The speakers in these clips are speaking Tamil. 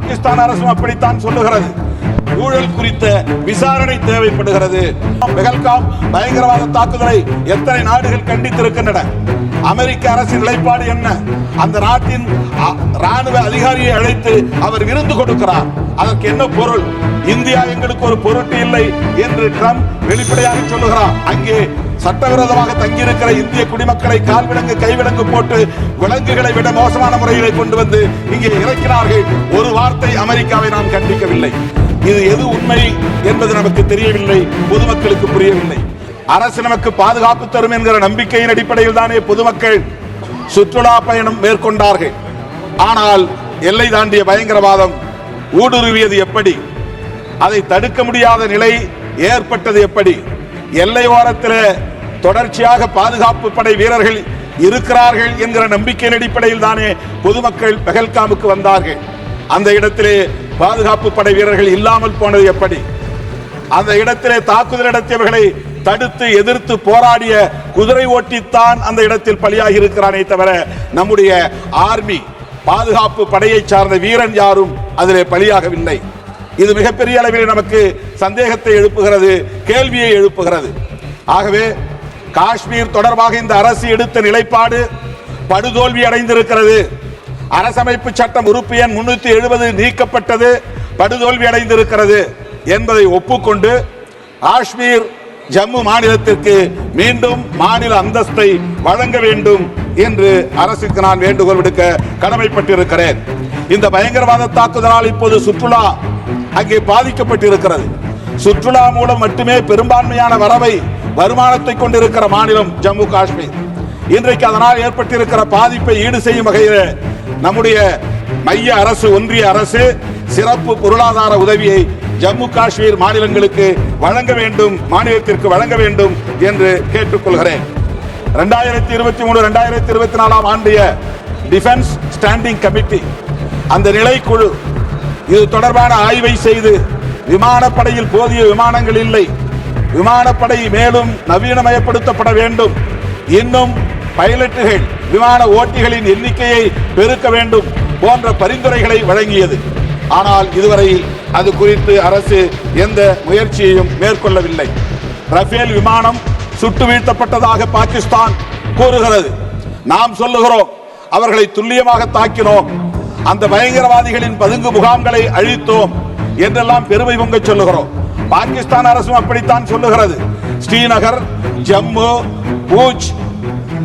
பாகிஸ்தான் அரசும் அப்படித்தான் சொல்லுகிறது. ஊழல் குறித்த விசாரணை தேவைப்படுகிறது. பெகல்காம் பயங்கரவாத தாக்குதலை எத்தனை நாடுகள் கண்டித்திருக்கின்றன? அமெரிக்க அரசின் நிலைப்பாடு என்ன? அந்த நாட்டின் ராணுவ அதிகாரியை அழைத்து அவர் விருந்து கொடுக்கிறார். அதற்கு என்ன பொருள்? இந்தியா எங்களுக்கு ஒரு பொருட்டு இல்லை என்று ட்ரம்ப் வெளிப்படையாக சொல்லுகிறார். அங்கே சட்டவிரோதமாக தங்கியிருக்கிற இந்திய குடிமக்களை கால்விலங்கு கைவிலங்கு போட்டு விலங்குகளை விட மோசமான முறைகளை கொண்டு வந்து இங்கே இறக்கினார்கள். ஒரு வார்த்தை அமெரிக்காவை நாம் கண்டிக்கவில்லை. இது எது உண்மை என்பது நமக்கு தெரியவில்லை. பொதுமக்களுக்கு புரியவில்லை. அரசு நமக்கு பாதுகாப்பு தரும் என்கிற நம்பிக்கையின் அடிப்படையில் தானே பொதுமக்கள் சுற்றுலா பயணம் மேற்கொண்டார்கள். ஆனால் எல்லை தாண்டிய பயங்கரவாதம் ஊடுருவியது எப்படி? அதை தடுக்க முடியாத நிலை ஏற்பட்டது எப்படி? எல்லை ஓரத்தில் தொடர்ச்சியாக பாதுகாப்பு படை வீரர்கள் இருக்கிறார்கள் என்கிற நம்பிக்கையின் அடிப்படையில் தானே பொதுமக்கள் பெஹல்காமுக்கு வந்தார்கள். அந்த இடத்திலே பாதுகாப்பு படை வீரர்கள் இல்லாமல் போனது எப்படி? அந்த இடத்திலே தாக்குதல் நடத்தியவர்களை தடுத்து எதிர்த்து போராடிய குதிரை ஓட்டித்தான் அந்த இடத்தில் பலியாகி இருக்கிறானே தவிர நம்முடைய ஆர்மி பாதுகாப்பு படையை சார்ந்த வீரன் யாரும் அதிலே பலியாகவில்லை. இது மிகப்பெரிய அளவில் நமக்கு சந்தேகத்தை எழுப்புகிறது கேள்வியை எழுப்புகிறது. ஆகவே காஷ்மீர் தொடர்பாக இந்த அரசு எடுத்த நிலைப்பாடு படுதோல்வி அடைந்திருக்கிறது. அரசமைப்பு சட்டம் உறுப்பு எண் முன்னூத்தி எழுபது நீக்கப்பட்டது படுதோல்வி அடைந்திருக்கிறது என்பதை ஒப்புக்கொண்டு காஷ்மீர் ஜம்மு மாநிலத்திற்கு மீண்டும் மாநில அந்தஸ்தை வழங்க வேண்டும் என்று அரசுக்கு நான் வேண்டுகோள் விடுக்க கடமைப்பட்டிருக்கிறேன். இந்த பயங்கரவாத தாக்குதலால் இப்போது சுற்றுலா அங்கே பாதிக்கப்பட்டிருக்கிறது. சுற்றுலா மூலம் மட்டுமே பெரும்பான்மையான வரவை வருமானத்தை கொண்டிருக்கிற மாநிலம் ஜம்மு காஷ்மீர். இன்றைக்கு அதனால் ஏற்பட்டிருக்கிற பாதிப்பை ஈடு செய்யும் வகையில் நம்முடைய மைய அரசு ஒன்றிய அரசு சிறப்பு பொருளாதார உதவியை ஜம்மு காஷ்மீர் மாநிலங்களுக்கு வழங்க வேண்டும் மாநிலத்திற்கு வழங்க வேண்டும் என்று கேட்டுக்கொள்கிறேன். ரெண்டாயிரத்தி இருபத்தி மூணு ரெண்டாயிரத்தி இருபத்தி நாலாம் ஆண்டிய டிஃபென்ஸ் ஸ்டாண்டிங் கமிட்டி அந்த நிலைக்குழு இது தொடர்பான ஆய்வை செய்து விமானப்படையில் போதிய விமானங்கள் இல்லை. விமானப்படை மேலும் நவீனமயப்படுத்தப்பட வேண்டும். இன்னும் பைலட்டுகள் விமான ஓட்டிகளின் எண்ணிக்கையை பெருக்க வேண்டும் போன்ற பரிந்துரைகளை வழங்கியது. ஆனால் இதுவரை அது குறித்து அரசு எந்த முயற்சியையும் மேற்கொள்ளவில்லை. ரஃபேல் விமானம் சுட்டு வீழ்த்தப்பட்டதாக பாகிஸ்தான் கூறுகிறது. நாம் சொல்லுகிறோம் அவர்களை துல்லியமாக தாக்கினோம். அந்த பயங்கரவாதிகளின் பதுங்கு முகாம்களை அழித்தோம் என்றெல்லாம் பெருமை பொங்க சொல்லுகிறோம். பாகிஸ்தான் அரசும் அப்படித்தான் சொல்லுகிறது. ஸ்ரீநகர் ஜம்மு பூஜ்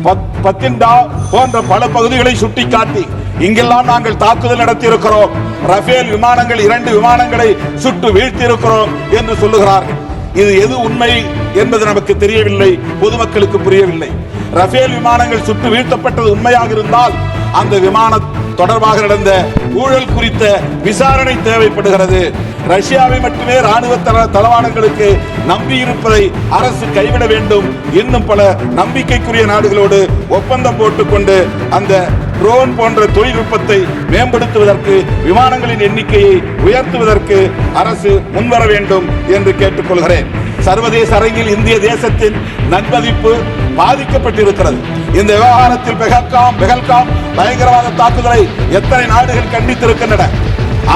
பத்- பத்திண்டா போன்ற பல பகுதிகளை சுட்டிக்காட்டி இங்கெல்லாம் நாங்கள் தாக்குதல் நடத்தியிருக்கிறோம். ரஃபேல் விமானங்கள் இரண்டு விமானங்களை சுட்டு வீழ்த்தியிருக்கிறோம் என்று சொல்லுகிறார்கள். இது எது உண்மை என்பது நமக்கு தெரியவில்லை பொதுமக்களுக்கு புரியவில்லை. ரஃபேல் விமானங்கள் சுட்டு வீழ்த்தப்பட்டது உண்மையாக இருந்தால் அந்த விமான தொடர்பாக நடந்த ஊழல் குறித்த விசாரணை தேவைப்படுகிறது. ரஷ்யாவை மட்டுமே ராணுவ தளவாடங்களுக்கு நம்பியிருப்பதை அரசு கைவிட வேண்டும் இன்னும் பல நம்பிக்கைக்குரிய நாடுகளோடு ஒப்பந்தம் போட்டுக்கொண்டு அந்த ட்ரோன் போன்ற தொழில்நுட்பத்தை மேம்படுத்துவதற்கு விமானங்களின் எண்ணிக்கையை உயர்த்துவதற்கு அரசு முன்வர வேண்டும் என்று கேட்டுக்கொள்கிறேன். சர்வதேச அரங்கில் இந்திய தேசத்தின் நன்மதிப்பு பாதிக்கப்பட்டிருக்கிறது. இந்த விவகாரத்தில் பெகல்காம் பெகல்காம் பயங்கரவாத தாக்குதலை எத்தனை நாடுகள் கண்டித்திருக்கின்றன?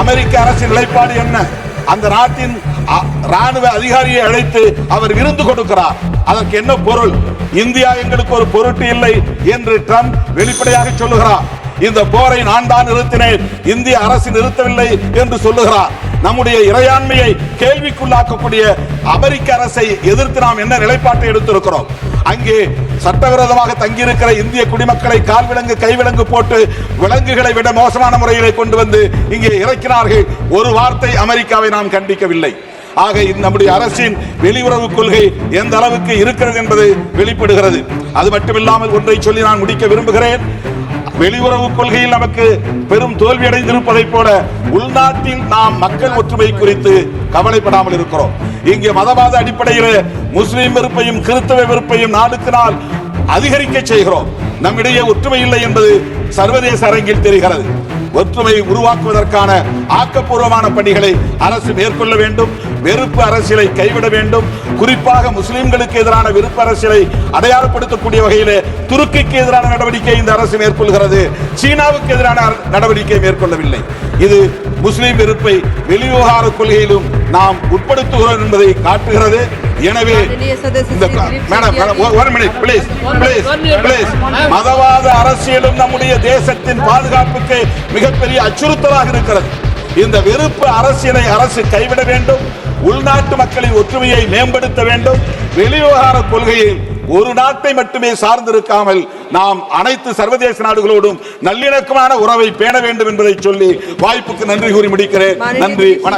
அமெரிக்க அரசின் நிலைப்பாடு என்ன? அந்த நாட்டின் ராணுவ அதிகாரியை அழைத்து அவர் விருந்து கொடுக்கிறார். அதற்கு என்ன பொருள்? இந்தியா எங்களுக்கு ஒரு பொருட்டு இல்லை என்று ட்ரம்ப் வெளிப்படையாக சொல்லுகிறார். இந்த போரை நான் தான் நிறுத்தினேன் இந்திய அரசு நிறுத்தவில்லை என்று சொல்லுகிறார். நம்முடைய இறையாண்மையை கேள்விக்குள்ளாக்கக்கூடிய அமெரிக்க அரசை எதிர்த்து நாம் என்ன நிலைப்பாட்டை எடுத்திருக்கிறோம்? அங்கே சட்டவிரோதமாக தங்கியிருக்கிற இந்திய குடிமக்களை கால்விலங்கு கைவிலங்கு போட்டு விலங்குகளை விட மோசமான முறைகளை கொண்டு வந்து இங்கே இறக்கினார்கள் ஒரு வார்த்தை அமெரிக்காவை நாம் கண்டிக்கவில்லை. ஆக இந்த நம்முடைய அரசின் வெளியுறவு கொள்கை எந்த அளவுக்கு இருக்கிறது என்பது வெளிப்படுகிறது. அது மட்டுமில்லாமல் ஒன்றை சொல்லி நான் முடிக்க விரும்புகிறேன். வெளியுறவு கொள்கையில் நமக்கு பெரும் தோல்வி அடைந்திருப்பதை போல உள்நாட்டில் நாம் மக்கள் ஒற்றுமை குறித்து கவலைப்படாமல் இருக்கிறோம். இங்கே மதவாத அடிப்படையில் முஸ்லிம் வெறுப்பையும் கிறிஸ்தவ வெறுப்பையும் நாளுக்கு நாள் அதிகரிக்க செய்கிறோம். நம்மிடையே ஒற்றுமை இல்லை என்பது சர்வதேச அரங்கில் தெரிகிறது. ஒற்றுமை உருவாக்குவதற்கான ஆக்கப்பூர்வமான பணிகளை அரசு மேற்கொள்ள வேண்டும். வெறுப்பு அரசியலை கைவிட வேண்டும். குறிப்பாக முஸ்லிம்களுக்கு எதிரான வெறுப்பு அரசியலை அடையாளப்படுத்தக்கூடிய வகையில் துருக்கிக்கு எதிரான நடவடிக்கை இந்த அரசு மேற்கொள்கிறது. சீனாவுக்கு எதிரான நடவடிக்கை மேற்கொள்ளவில்லை. இது முஸ்லீம் வெறுப்பை வெளிவிவகார கொள்கையிலும் நாம் உட்படுத்துகிறோம் என்பதை காட்டுகிறது. எனவே இந்த மேடம் மதவாத அரசியலும் நம்முடைய தேசத்தின் பாதுகாப்புக்கு மிகப்பெரிய அச்சுறுத்தலாக இருக்கிறது. இந்த வெறுப்பு அரசியலை அரசு கைவிட வேண்டும். உள்நாட்டு மக்களின் ஒற்றுமையை மேம்படுத்த வேண்டும். வெளிவகார கொள்கையை ஒரு நாட்டை மட்டுமே சார்ந்திருக்காமல் நாம் அனைத்து சர்வதேச நாடுகளோடும் நல்லிணக்கமான உறவை பேண வேண்டும் என்பதை சொல்லி வாய்ப்புக்கு நன்றி கூறி முடிக்கிறேன். நன்றி வணக்கம்.